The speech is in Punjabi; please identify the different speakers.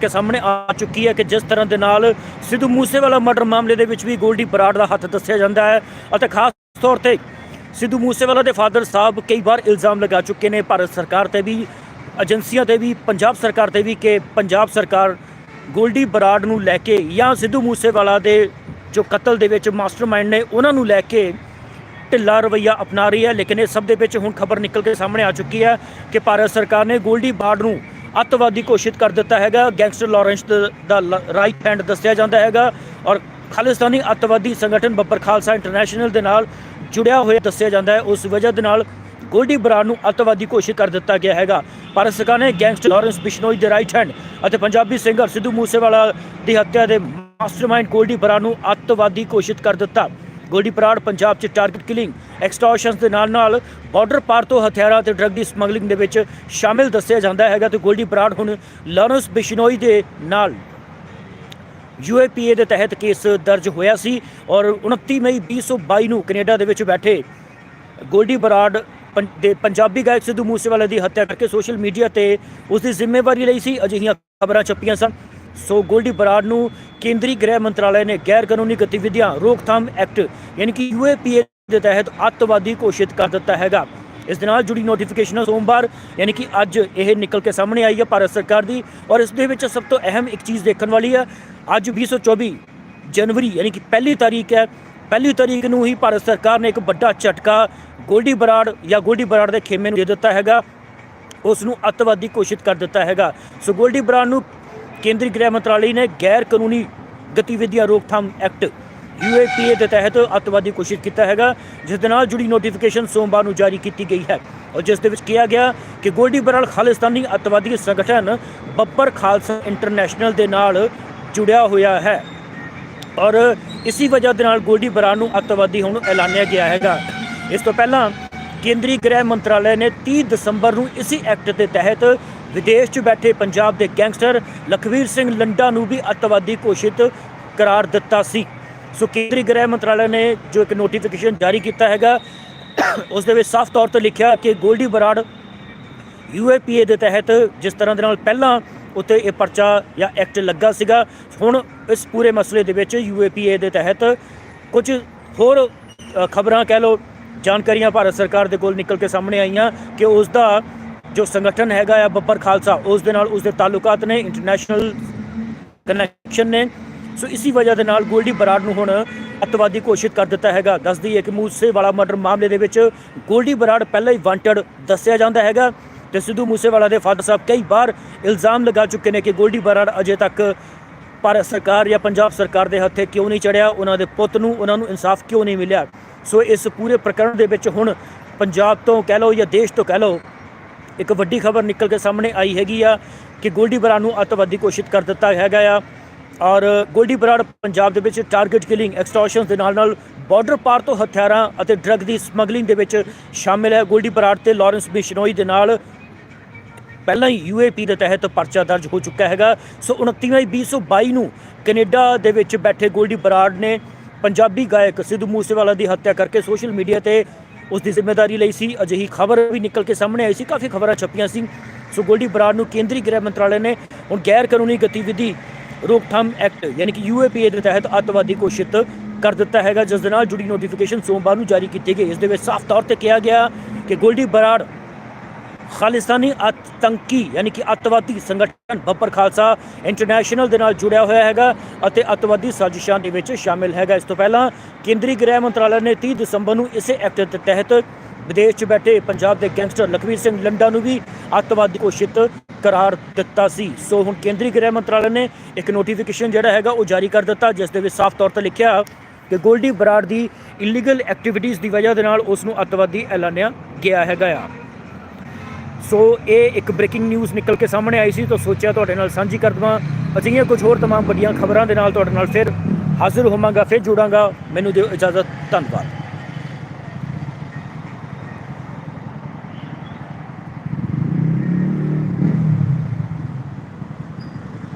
Speaker 1: ਕੇ ਸਾਹਮਣੇ ਆ ਚੁੱਕੀ ਹੈ ਕਿ ਜਿਸ ਤਰ੍ਹਾਂ ਦੇ ਨਾਲ ਸਿੱਧੂ ਮੂਸੇਵਾਲਾ ਮਰਡਰ ਮਾਮਲੇ ਦੇ ਵਿੱਚ ਵੀ ਗੋਲਡੀ ਬਰਾੜ ਦਾ ਹੱਥ ਦੱਸਿਆ ਜਾਂਦਾ ਹੈ ਅਤੇ ਖਾਸ ਤੌਰ ਤੇ ਸਿੱਧੂ ਮੂਸੇਵਾਲਾ ਦੇ ਫਾਦਰ ਸਾਹਿਬ ਕਈ ਵਾਰ ਇਲਜ਼ਾਮ ਲਗਾ ਚੁੱਕੇ ਨੇ, ਭਾਰਤ ਸਰਕਾਰ ਤੇ ਵੀ, ਏਜੰਸੀਆਂ ਤੇ ਵੀ, ਪੰਜਾਬ ਸਰਕਾਰ ਤੇ ਵੀ ਕਿ ਪੰਜਾਬ ਸਰਕਾਰ ਗੋਲਡੀ ਬਰਾੜ ਨੂੰ ਲੈ ਕੇ ਜਾਂ ਸਿੱਧੂ ਮੂਸੇਵਾਲਾ ਦੇ ਜੋ ਕਤਲ ਦੇ ਵਿੱਚ ਮਾਸਟਰਮਾਈਂਡ ਨੇ, ਉਹਨਾਂ ਨੂੰ ਲੈ ਕੇ ਢਿੱਲਾ ਰਵਈਆ ਅਪਣਾ ਰਹੀ ਹੈ। ਲੇਕਿਨ ਇਹ ਸਭ ਦੇ ਵਿੱਚ ਹੁਣ ਖਬਰ ਨਿਕਲ ਕੇ ਸਾਹਮਣੇ ਆ ਚੁੱਕੀ ਹੈ ਕਿ ਭਾਰਤ ਸਰਕਾਰ ਨੇ ਗੋਲਡੀ ਬਾੜ ਨੂੰ ਅੱਤਵਾਦੀ ਘੋਸ਼ਿਤ ਕਰ ਦਿੱਤਾ ਹੈਗਾ। ਗੈਂਗਸਟਰ ਲਾਰੈਂਸ ਦ- ਦਾ ਰਾਈਟ ਹੈਂਡ ਦੱਸਿਆ ਜਾਂਦਾ ਹੈਗਾ ਔਰ ਖਾਲਿਸਤਾਨੀ ਅੱਤਵਾਦੀ ਸੰਗਠਨ ਬੱਬਰ ਖਾਲਸਾ ਇੰਟਰਨੈਸ਼ਨਲ ਦੇ ਨਾਲ ਜੁੜਿਆ ਹੋਇਆ ਦੱਸਿਆ ਜਾਂਦਾ ਹੈ। ਉਸ ਵਜ੍ਹਾ ਦੇ ਨਾਲ ਗੋਲਡੀ ਬਰਾੜ ਨੂੰ ਅੱਤਵਾਦੀ ਘੋਸ਼ਿਤ ਕਰ ਦਿੱਤਾ ਗਿਆ ਹੈਗਾ। ਭਾਰਤ ਸਰਕਾਰ ਨੇ ਗੈਂਗਸਟਰ ਲਾਰੈਂਸ ਬਿਸ਼ਨੋਈ ਦੇ ਰਾਈਟ ਹੈਂਡ ਅਤੇ ਪੰਜਾਬੀ ਸਿੰਗਰ ਸਿੱਧੂ ਮੂਸੇਵਾਲਾ ਦੀ ਹੱਤਿਆ ਦੇ ਮਾਸਟਰਮਾਈਂਡ ਗੋਲਡੀ ਬਰਾੜ ਨੂੰ ਅੱਤਵਾਦੀ ਘੋਸ਼ਿਤ ਕਰ ਦਿੱਤਾ। ਗੋਲਡੀ ਬਰਾੜ ਪੰਜਾਬ 'ਚ ਟਾਰਗੇਟ ਕਿਲਿੰਗ ਐਕਸਟੋਰਸ਼ਨਸ ਦੇ ਨਾਲ ਨਾਲ ਬਾਰਡਰ ਪਾਰ ਤੋਂ ਹਥਿਆਰਾਂ ਤੇ ਡਰੱਗ ਦੀ ਸਮਗਲਿੰਗ ਦੇ ਵਿੱਚ ਸ਼ਾਮਿਲ ਦੱਸਿਆ ਜਾਂਦਾ ਹੈਗਾ ਤੇ ਗੋਲਡੀ ਬਰਾੜ ਹੁਣ ਲਾਰੈਂਸ ਬਿਸ਼ਨੋਈ ਦੇ ਨਾਲ ਯੂਏਪੀਏ ਦੇ ਤਹਿਤ ਕੇਸ ਦਰਜ ਹੋਇਆ ਸੀ ਔਰ 29 ਮਈ 2022 ਨੂੰ ਕੈਨੇਡਾ ਦੇ ਵਿੱਚ ਬੈਠੇ ਗੋਲਡੀ ਬਰਾਡ ਪੰ- ਦੇ ਪੰਜਾਬੀ ਗਾਇਕ ਸਿੱਧੂ ਮੂਸੇਵਾਲੇ ਦੀ ਹੱਤਿਆ ਕਰਕੇ ਸੋਸ਼ਲ ਮੀਡੀਆ ਤੇ ਉਸ ਦੀ ਜ਼ਿੰਮੇਵਾਰੀ ਲਈ ਸੀ। ਅਜਿਹੀਆਂ ਖਬਰਾਂ ਛਪੀਆਂ ਸਨ। ਸੋ ਗੋਲਡੀ ਬਰਾੜ ਨੂੰ ਕੇਂਦਰੀ ਗ੍ਰਹਿ ਮੰਤਰਾਲੇ ਨੇ ਗੈਰ ਕਾਨੂੰਨੀ ਗਤੀਵਿਧੀਆਂ ਰੋਕਥਾਮ ਐਕਟ, ਯਾਨੀ ਕਿ ਯੂਏਪੀਏ ਦੇ ਤਹਿਤ ਅੱਤਵਾਦੀ ਘੋਸ਼ਿਤ ਕਰ ਦਿੱਤਾ ਹੈਗਾ। ਇਸ ਦੇ ਨਾਲ ਜੁੜੀ ਨੋਟੀਫਿਕੇਸ਼ਨ ਸੋਮਵਾਰ, ਯਾਨੀ ਕਿ ਅੱਜ ਇਹ ਨਿਕਲ ਕੇ ਸਾਹਮਣੇ ਆਈ ਹੈ ਭਾਰਤ ਸਰਕਾਰ ਦੀ ਔਰ ਇਸ ਦੇ ਵਿੱਚ ਸਭ ਤੋਂ ਅਹਿਮ ਇੱਕ ਚੀਜ਼ ਦੇਖਣ ਵਾਲੀ ਹੈ ਅੱਜ 2024 ਜਨਵਰੀ, ਯਾਨੀ ਕਿ ਪਹਿਲੀ ਤਾਰੀਖ ਹੈ। ਪਹਿਲੀ ਤਾਰੀਖ ਨੂੰ ਹੀ ਭਾਰਤ ਸਰਕਾਰ ਨੇ ਇੱਕ ਵੱਡਾ ਝਟਕਾ ਗੋਲਡੀ ਬਰਾੜ ਜਾਂ ਗੋਲਡੀ ਬਰਾੜ ਦੇ ਖੇਮੇ ਨੂੰ ਦੇ ਦਿੱਤਾ ਹੈਗਾ। ਉਸ ਨੂੰ ਅੱਤਵਾਦੀ ਘੋਸ਼ਿਤ ਕਰ ਦਿੱਤਾ ਹੈਗਾ। ਸੋ ਗੋਲਡੀ ਬਰਾੜ ਨੂੰ ਕੇਂਦਰੀ ਗ੍ਰਹਿ ਮੰਤਰਾਲੇ ਨੇ ਗੈਰ ਕਾਨੂੰਨੀ ਗਤੀਵਿਧੀਆਂ ਰੋਕਥਾਮ ਐਕਟ ਯੂਏਪੀਏ ਦੇ ਤਹਿਤ ਅੱਤਵਾਦੀ ਘੋਸ਼ਿਤ ਕੀਤਾ ਹੈਗਾ, ਜਿਸ ਦੇ ਨਾਲ ਜੁੜੀ ਨੋਟੀਫਿਕੇਸ਼ਨ ਸੋਮਵਾਰ ਨੂੰ ਜਾਰੀ ਕੀਤੀ ਗਈ ਹੈ। ਔਰ ਜਿਸ ਦੇ ਵਿੱਚ ਕਿਹਾ ਗਿਆ ਕਿ ਗੋਲਡੀ ਬਰਾੜ ਖਾਲਿਸਤਾਨੀ ਅੱਤਵਾਦੀ ਸੰਗਠਨ ਬੱਬਰ ਖਾਲਸਾ ਇੰਟਰਨੈਸ਼ਨਲ ਦੇ ਨਾਲ ਜੁੜਿਆ ਹੋਇਆ ਹੈ। ਔਰ ਇਸੇ ਵਜ੍ਹਾ ਦੇ ਨਾਲ ਗੋਲਡੀ ਬਰਾੜ ਨੂੰ ਅੱਤਵਾਦੀ ਹੁਣ ਐਲਾਨਿਆ ਗਿਆ ਹੈਗਾ। ਇਸ ਤੋਂ ਪਹਿਲਾਂ ਕੇਂਦਰੀ ਗ੍ਰਹਿ ਮੰਤਰਾਲੇ ਨੇ 30 ਦਸੰਬਰ ਨੂੰ ਇਸੇ ਐਕਟ ਦੇ ਤਹਿਤ ਵਿਦੇਸ਼ 'ਚ ਬੈਠੇ ਪੰਜਾਬ ਦੇ ਗੈਂਗਸਟਰ ਲਖਵੀਰ ਸਿੰਘ ਲੰਡਾ ਨੂੰ ਵੀ ਅੱਤਵਾਦੀ ਘੋਸ਼ਿਤ ਕਰਾਰ ਦਿੱਤਾ ਸੀ। ਸੋ ਕੇਂਦਰੀ ਗ੍ਰਹਿ ਮੰਤਰਾਲੇ ਨੇ ਜੋ ਇੱਕ ਨੋਟੀਫਿਕੇਸ਼ਨ ਜਾਰੀ ਕੀਤਾ ਹੈਗਾ, ਉਸ ਦੇ ਵਿੱਚ ਸਾਫ਼ ਤੌਰ ਤੇ ਲਿਖਿਆ ਕਿ ਗੋਲਡੀ ਬਰਾੜ ਯੂਏਪੀਏ ਦੇ ਤਹਿਤ ਜਿਸ ਤਰ੍ਹਾਂ ਦੇ ਨਾਲ ਪਹਿਲਾਂ ਉੱਤੇ ਇਹ ਪਰਚਾ ਜਾਂ ਐਕਟ ਲੱਗਾ ਸੀਗਾ, ਹੁਣ ਇਸ ਪੂਰੇ ਮਸਲੇ ਦੇ ਵਿੱਚ ਯੂਏਪੀਏ ਦੇ ਤਹਿਤ ਕੁਝ ਹੋਰ ਖਬਰਾਂ ਕਹਿ ਲਓ, ਜਾਣਕਾਰੀਆਂ ਭਾਰਤ ਸਰਕਾਰ ਦੇ ਕੋਲ ਨਿਕਲ ਕੇ ਸਾਹਮਣੇ ਆਈਆਂ ਕਿ ਉਸ ਦਾ ਜੋ ਸੰਗਠਨ ਹੈਗਾ ਆ ਬੱਬਰ ਖਾਲਸਾ, ਉਸ ਦੇ ਨਾਲ ਉਸ ਦੇ ਤਾਲੁਕਾਤ ਨੇ ਇੰਟਰਨੈਸ਼ਨਲ ਕਨੈਕਸ਼ਨ ਨੇ। ਸੋ ਇਸੇ ਵਜ੍ਹਾ ਦੇ ਨਾਲ ਗੋਲਡੀ ਬਰਾੜ ਨੂੰ ਹੁਣ ਅੱਤਵਾਦੀ ਘੋਸ਼ਿਤ ਕਰ ਦਿੱਤਾ ਹੈਗਾ। ਦੱਸਦੀ ਹੈ ਕਿ ਮੂਸੇਵਾਲਾ ਮਰਡਰ ਮਾਮਲੇ ਦੇ ਵਿੱਚ ਗੋਲਡੀ ਬਰਾੜ ਪਹਿਲਾਂ ਹੀ ਵਾਂਟਡ ਦੱਸਿਆ ਜਾਂਦਾ ਹੈਗਾ ਤੇ ਸਿੱਧੂ ਮੂਸੇਵਾਲਾ ਦੇ ਫਾਦਰ ਸਾਹਿਬ ਕਈ ਵਾਰ ਇਲਜ਼ਾਮ ਲਗਾ ਚੁੱਕੇ ਨੇ ਕਿ ਗੋਲਡੀ ਬਰਾੜ ਅਜੇ ਤੱਕ ਭਾਰਤ ਸਰਕਾਰ ਜਾਂ ਪੰਜਾਬ ਸਰਕਾਰ ਦੇ ਹੱਥੇ ਕਿਉਂ ਨਹੀਂ ਚੜਿਆ, ਉਹਨਾਂ ਦੇ ਪੁੱਤ ਨੂੰ, ਉਹਨਾਂ ਨੂੰ ਇਨਸਾਫ ਕਿਉਂ ਨਹੀਂ ਮਿਲਿਆ? ਸੋ ਇਸ ਪੂਰੇ ਪ੍ਰਕਰਣ ਦੇ ਵਿੱਚ ਹੁਣ ਪੰਜਾਬ ਤੋਂ ਕਹਿ ਲਓ ਜਾਂ ਦੇਸ਼ ਤੋਂ ਕਹਿ ਲਓ ਇੱਕ ਵੱਡੀ ਖਬਰ ਨਿਕਲ ਕੇ ਸਾਹਮਣੇ ਆਈ ਹੈਗੀ ਆ ਕਿ ਗੋਲਡੀ ਬਰਾੜ ਨੂੰ ਅੱਤਵਾਦੀ ਘੋਸ਼ਿਤ ਕਰ ਦਿੱਤਾ ਹੈਗਾ ਆ। ਔਰ ਗੋਲਡੀ ਬਰਾੜ ਪੰਜਾਬ ਦੇ ਵਿੱਚ ਟਾਰਗੇਟ ਕਿਲਿੰਗ ਐਕਸਟੋਰਸ਼ਨਸ ਦੇ ਨਾਲ ਨਾਲ ਬਾਰਡਰ ਪਾਰ ਤੋਂ ਹਥਿਆਰਾਂ ਅਤੇ ਡਰੱਗ ਦੀ ਸਮਗਲਿੰਗ ਦੇ ਵਿੱਚ ਸ਼ਾਮਿਲ ਹੈ। ਗੋਲਡੀ ਬਰਾੜ ਤੇ ਲਾਰੈਂਸ ਬਿਸ਼ਨੋਈ ਦੇ ਨਾਲ ਪਹਿਲਾਂ ਹੀ ਯੂਏਪੀ ਦੇ ਤਹਿਤ ਪਰਚਾ ਦਰਜ ਹੋ ਚੁੱਕਾ ਹੈਗਾ। ਸੋ 29 ਮਈ 2022 ਨੂੰ ਕੈਨੇਡਾ ਦੇ ਵਿੱਚ ਬੈਠੇ ਗੋਲਡੀ ਬਰਾੜ ਨੇ ਪੰਜਾਬੀ ਗਾਇਕ ਸਿੱਧੂ ਮੂਸੇਵਾਲਾ ਦੀ ਹੱਤਿਆ ਕਰਕੇ ਸੋਸ਼ਲ ਮੀਡੀਆ ਤੇ ਉਸ ਦੀ ਜ਼ਿੰਮੇਵਾਰੀ ਲਈ ਸੀ। ਅਜਿਹੀ ਖਬਰ ਵੀ ਨਿਕਲ ਕੇ ਸਾਹਮਣੇ ਆਈ ਸੀ। ਕਾਫੀ ਖਬਰਾਂ ਛਪੀਆਂ ਸੀ। ਸੋ ਗੋਲਡੀ ਬਰਾੜ ਨੂੰ ਕੇਂਦਰੀ ਗ੍ਰਹਿ ਮੰਤਰਾਲੇ ਨੇ ਹੁਣ ਗੈਰ ਕਾਨੂੰਨੀ ਗਤੀਵਿਧੀ ਰੋਕਥਾਮ ਐਕਟ, ਯਾਨੀ ਕਿ ਯੂਏਪੀਏ ਦੇ ਤਹਿਤ ਅੱਤਵਾਦੀ ਘੋਸ਼ਿਤ ਕਰ ਦਿੱਤਾ ਹੈਗਾ, ਜਿਸ ਦੇ ਨਾਲ ਜੁੜੀ ਨੋਟੀਫਿਕੇਸ਼ਨ ਸੋਮਵਾਰ ਨੂੰ ਜਾਰੀ ਕੀਤੀ ਗਈ। ਇਸ ਦੇ ਵਿੱਚ ਸਾਫ਼ ਤੌਰ ਤੇ ਕਿਹਾ ਗਿਆ ਕਿ ਗੋਲਡੀ ਬਰਾੜ ਖਾਲਿਸਤਾਨੀ ਆਤੰਕੀ, ਯਾਨੀ ਕਿ ਅੱਤਵਾਦੀ ਸੰਗਠਨ ਬੱਬਰ ਖਾਲਸਾ ਇੰਟਰਨੈਸ਼ਨਲ ਦੇ ਨਾਲ ਜੁੜਿਆ ਹੋਇਆ ਹੈਗਾ ਅਤੇ ਅੱਤਵਾਦੀ ਸਾਜ਼ਿਸ਼ਾਂ ਦੇ ਵਿੱਚ ਸ਼ਾਮਿਲ ਹੈਗਾ। ਇਸ ਤੋਂ ਪਹਿਲਾਂ ਕੇਂਦਰੀ ਗ੍ਰਹਿ ਮੰਤਰਾਲੇ ਨੇ 30 ਦਸੰਬਰ ਨੂੰ ਇਸੇ ਐਕਟ ਦੇ ਤਹਿਤ ਵਿਦੇਸ਼ 'ਚ ਬੈਠੇ ਪੰਜਾਬ ਦੇ ਗੈਂਗਸਟਰ ਲਖਵੀਰ ਸਿੰਘ ਲੰਡਾ ਨੂੰ ਵੀ ਅੱਤਵਾਦੀ ਘੋਸ਼ਿਤ ਕਰਾਰ ਦਿੱਤਾ ਸੀ। ਸੋ ਹੁਣ ਕੇਂਦਰੀ ਗ੍ਰਹਿ ਮੰਤਰਾਲੇ ਨੇ ਇੱਕ ਨੋਟੀਫਿਕੇਸ਼ਨ ਜਿਹੜਾ ਹੈਗਾ ਉਹ ਜਾਰੀ ਕਰ ਦਿੱਤਾ, ਜਿਸ ਦੇ ਵਿੱਚ ਸਾਫ਼ ਤੌਰ ਤੇ ਲਿਖਿਆ ਕਿ ਗੋਲਡੀ ਬਰਾੜ ਦੀ ਇਲੀਗਲ ਐਕਟੀਵਿਟੀਜ਼ ਦੀ ਵਜ੍ਹਾ ਦੇ ਨਾਲ ਉਸ ਨੂੰ ਅੱਤਵਾਦੀ ਐਲਾਨਿਆ ਗਿਆ ਹੈਗਾ ਆ। ਸੋ ਇਹ ਇੱਕ ਬ੍ਰੇਕਿੰਗ ਨਿਊਜ਼ ਨਿਕਲ ਕੇ ਸਾਹਮਣੇ ਆਈ ਸੀ, ਤਾਂ ਸੋਚਿਆ ਤੁਹਾਡੇ ਨਾਲ ਸਾਂਝੀ ਕਰ ਦਵਾਂ। ਅਜਿਹੀਆਂ ਕੁਝ ਹੋਰ ਤਮਾਮ ਵੱਡੀਆਂ ਖਬਰਾਂ ਦੇ ਨਾਲ ਤੁਹਾਡੇ ਨਾਲ ਫਿਰ ਹਾਜ਼ਰ ਹੋਵਾਂਗਾ, ਫਿਰ ਜੁੜਾਂਗਾ। ਮੈਨੂੰ ਦਿਓ ਇਜਾਜ਼ਤ, ਧੰਨਵਾਦ।